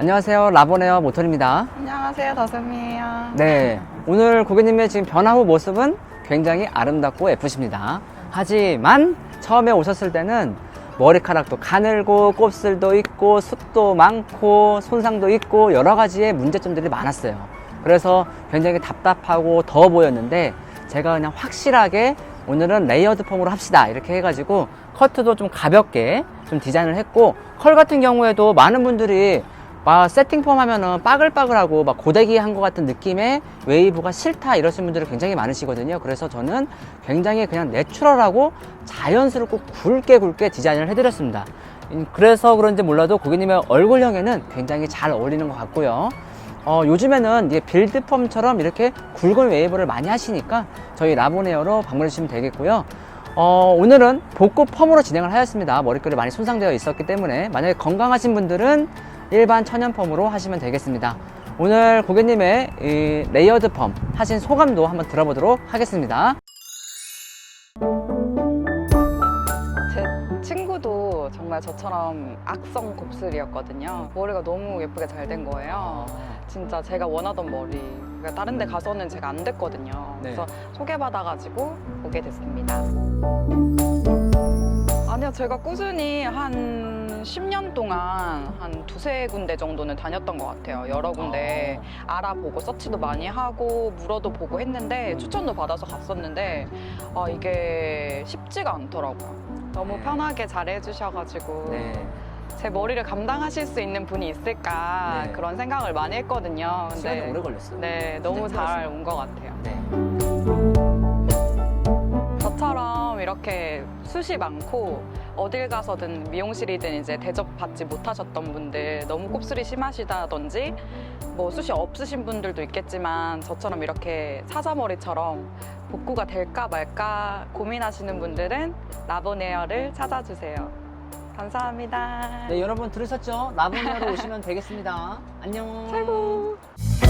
안녕하세요. 라보네어 모tor입니다. 안녕하세요, 다솜이에요. 네. 오늘 고객님의 지금 변화 후 모습은 굉장히 아름답고 예쁘십니다. 하지만 처음에 오셨을 때는 머리카락도 가늘고 곱슬도 있고 숱도 많고 손상도 있고 여러 가지의 문제점들이 많았어요. 그래서 굉장히 답답하고 더워 보였는데 제가 그냥 확실하게 오늘은 레이어드 펌으로 합시다 이렇게 해가지고 커트도 좀 가볍게 좀 디자인을 했고 컬 같은 경우에도 많은 분들이 막 세팅 펌 하면은 빠글빠글하고 막 고데기 한 것 같은 느낌의 웨이브가 싫다 이러신 분들이 굉장히 많으시거든요. 그래서 저는 굉장히 그냥 내추럴하고 자연스럽고 굵게 굵게 디자인을 해드렸습니다. 음, 그래서 그런지 몰라도 고객님의 얼굴형에는 굉장히 잘 어울리는 것 같고요. 어, 요즘에는 이게 빌드 펌처럼 이렇게 굵은 웨이브를 많이 하시니까 저희 라보네어로 방문해 주시면 되겠고요. 어, 오늘은 복구 펌으로 진행을 하였습니다. 머릿결이 많이 손상되어 있었기 때문에 만약에 건강하신 분들은 일반 천연 펌으로 하시면 되겠습니다. 오늘 고객님의 이 레이어드 펌 하신 소감도 한번 들어보도록 하겠습니다. 제 친구도 정말 저처럼 악성 곱슬이었거든요. 머리가 너무 예쁘게 잘 된 거예요. 진짜 제가 원하던 머리. 그러니까 다른 데 가서는 제가 안 됐거든요. 네. 그래서 소개받아가지고 오게 됐습니다. 제가 꾸준히 한 10년 동안 한 두세 군데 정도는 다녔던 것 같아요. 여러 군데 알아보고 서치도 많이 하고 물어도 보고 했는데 추천도 받아서 갔었는데 아, 이게 쉽지가 않더라고요. 너무 네. 편하게 잘해주셔가지고 네. 제 머리를 감당하실 수 있는 분이 있을까 네. 그런 생각을 많이 했거든요. 시간이 오래 걸렸어요. 네, 너무 진짜 잘온것 같아요. 네. 이렇게 숱이 많고 어딜 가서든 미용실이든 이제 대접받지 못하셨던 분들 너무 곱슬이 심하시다든지 뭐 숱이 없으신 분들도 있겠지만 저처럼 이렇게 사자머리처럼 복구가 될까 말까 고민하시는 분들은 라보네어를 찾아주세요. 감사합니다. 네, 여러분 들으셨죠? 라보네어로 오시면 되겠습니다. 안녕. 최고.